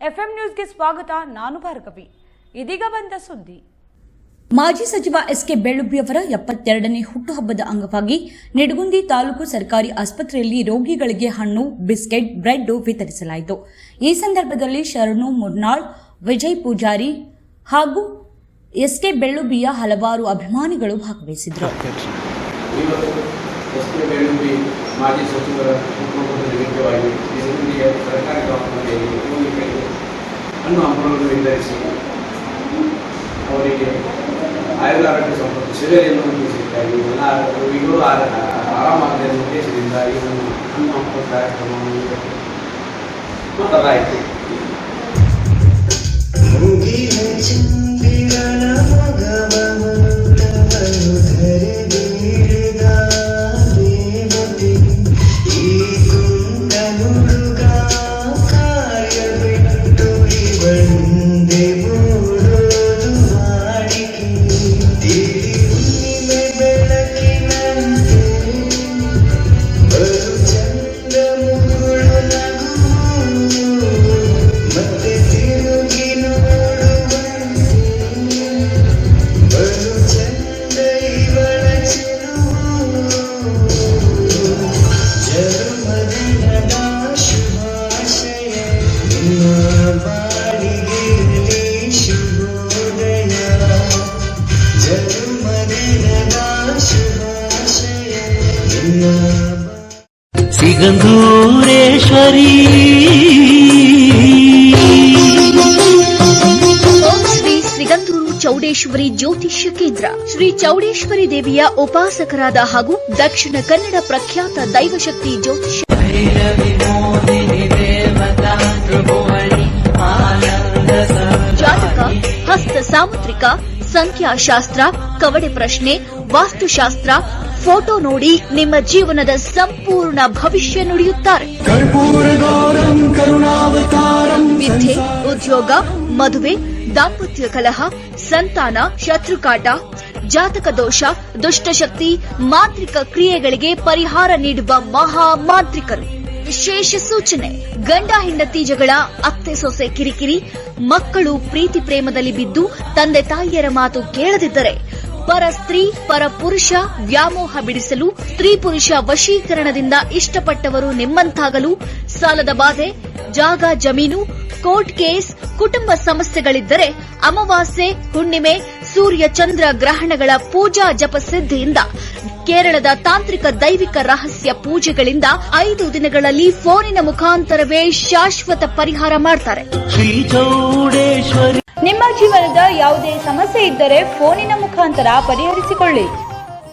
FM ನ್ಯೂಸ್ಗೆ ಸ್ವಾಗತ ನಾನು ಭಾರ್ಗವಿ. ಇದೀಗ ಬಂದ ಸುದ್ದಿ. ಮಾಜಿ ಸಚಿವ ಎಸ್ಕೆ ಬೆಳ್ಳುಬ್ಬಿಯವರ ಎಪ್ಪತ್ತೆರಡನೇ ಹುಟ್ಟುಹಬ್ಬದ ಅಂಗವಾಗಿ ನಿಡಗುಂದಿ ತಾಲೂಕು ಸರ್ಕಾರಿ ಆಸ್ಪತ್ರೆಯಲ್ಲಿ ರೋಗಿಗಳಿಗೆ ಹಣ್ಣು ಬಿಸ್ಕೆಟ್ ಬ್ರೆಡ್ ವಿತರಿಸಲಾಯಿತು. ಈ ಸಂದರ್ಭದಲ್ಲಿ ಶರಣು ಮುರ್ನಾಳ್ ವಿಜಯ್ ಪೂಜಾರಿ ಹಾಗೂ ಎಸ್ಕೆ ಬೆಳ್ಳುಬಿಯ ಹಲವಾರು ಅಭಿಮಾನಿಗಳು ಭಾಗವಹಿಸಿದರು ಮಾಜಿ ಸಚಿವರ ಹುಟ್ಟುಹಬ್ಬದ ನಿಮಿತ್ತವಾಗಿ ನಿಡಗುಂದಿಯ ಸರ್ಕಾರಿ ದವಾಖಾನೆಯಲ್ಲಿ ರೋಗಿಗಳಿಗೆ ಹಣ್ಣು ಹಂಪಲನ್ನು ನಿರ್ಧರಿಸಿ ಅವರಿಗೆ ಆಯುಧ ಆರೋಗ್ಯ ಸಂಪತ್ತು ಶಿಬಿರವನ್ನು ಉದ್ದೇಶಿಸಿದ್ದಾಗಿ ಎಲ್ಲ ಆ- ಆರಾಮಾಗಲಿ ಅನ್ನೋ ಉದ್ದೇಶದಿಂದ ಒಂದು ಹಣ್ಣು ಹಂಪಲ ಕಾರ್ಯಕ್ರಮವನ್ನು ಸಿಗಂದೂರು ಚೌಡೇಶ್ವರಿ ಜ್ಯೋತಿಷ್ಯ ಕೇಂದ್ರ. ಶ್ರೀ ಚೌಡೇಶ್ವರಿ ದೇವಿಯ ಉಪಾಸಕರಾದ ಹಾಗೂ ದಕ್ಷಿಣ ಕನ್ನಡ ಪ್ರಖ್ಯಾತ ದೈವಶಕ್ತಿ ಜ್ಯೋತಿಷ್ಯ ಜಾತಕ, ಹಸ್ತ ಸಾಮುದ್ರಿಕ, ಸಂಖ್ಯಾಶಾಸ್ತ್ರ, ಕವಡೆ ಪ್ರಶ್ನೆ, ವಾಸ್ತುಶಾಸ್ತ್ರ ಫೋಟೋ ನೋಡಿ ನಿಮ್ಮ ಜೀವನದ ಸಂಪೂರ್ಣ ಭವಿಷ್ಯ ನುಡಿಯುತ್ತಾರೆ. ವಿದ್ಯೆ ಉದ್ಯೋಗ ಮದುವೆ ದಾಂಪತ್ಯ ಕಲಹ ಸಂತಾನ ಶತ್ರುಕಾಟ ಜಾತಕ ದೋಷ ದುಷ್ಟಶಕ್ತಿ ಮಾಂತ್ರಿಕ ಕ್ರಿಯೆಗಳಿಗೆ ಪರಿಹಾರ ನೀಡುವ ಮಹಾ ಮಾಂತ್ರಿಕರು. ವಿಶೇಷ ಸೂಚನೆ ಗಂಡ ಹೆಂಡತಿ ಜಗಳ ಅತ್ತೆ ಸೊಸೆ ಕಿರಿಕಿರಿ ಮಕ್ಕಳು ಪ್ರೀತಿ ಪ್ರೇಮದಲ್ಲಿ ಬಿದ್ದು ತಂದೆ ತಾಯಿಯರ ಮಾತು ಕೇಳದಿದ್ದರೆ ಪರ ಸ್ತ್ರೀ ಪರ ಪುರುಷ ವ್ಯಾಮೋಹ ಬಿಡಿಸಲು ಸ್ತ್ರೀ ಪುರುಷ ವಶೀಕರಣದಿಂದ ಇಷ್ಟಪಟ್ಟವರು ನಿಮ್ಮಂತಾಗಲು ಸಾಲದ ಬಾಧೆ, ಜಾಗ, ಜಮೀನು, ಕೋರ್ಟ್ ಕೇಸ್, ಕುಟುಂಬ ಸಮಸ್ಯೆಗಳಿದ್ದರೆ ಅಮಾವಾಸ್ಯೆ, ಹುಣ್ಣಿಮೆ, ಸೂರ್ಯ ಚಂದ್ರ ಗ್ರಹಣಗಳ ಪೂಜಾ ಜಪ ಸಿದ್ಧಿಯಿಂದ ಕೇರಳದ ತಾಂತ್ರಿಕ ದೈವಿಕ ರಹಸ್ಯ ಪೂಜೆಗಳಿಂದ ಐದು ದಿನಗಳಲ್ಲಿ ಫೋನಿನ ಮುಖಾಂತರವೇ ಶಾಶ್ವತ ಪರಿಹಾರ ಮಾಡ್ತಾರೆ. ಜೀವನದ ಯಾವುದೇ ಸಮಸ್ಯೆ ಇದ್ದರೆ ಫೋನಿನ ಮುಖಾಂತರ ಪರಿಹರಿಸಿಕೊಳ್ಳಿ.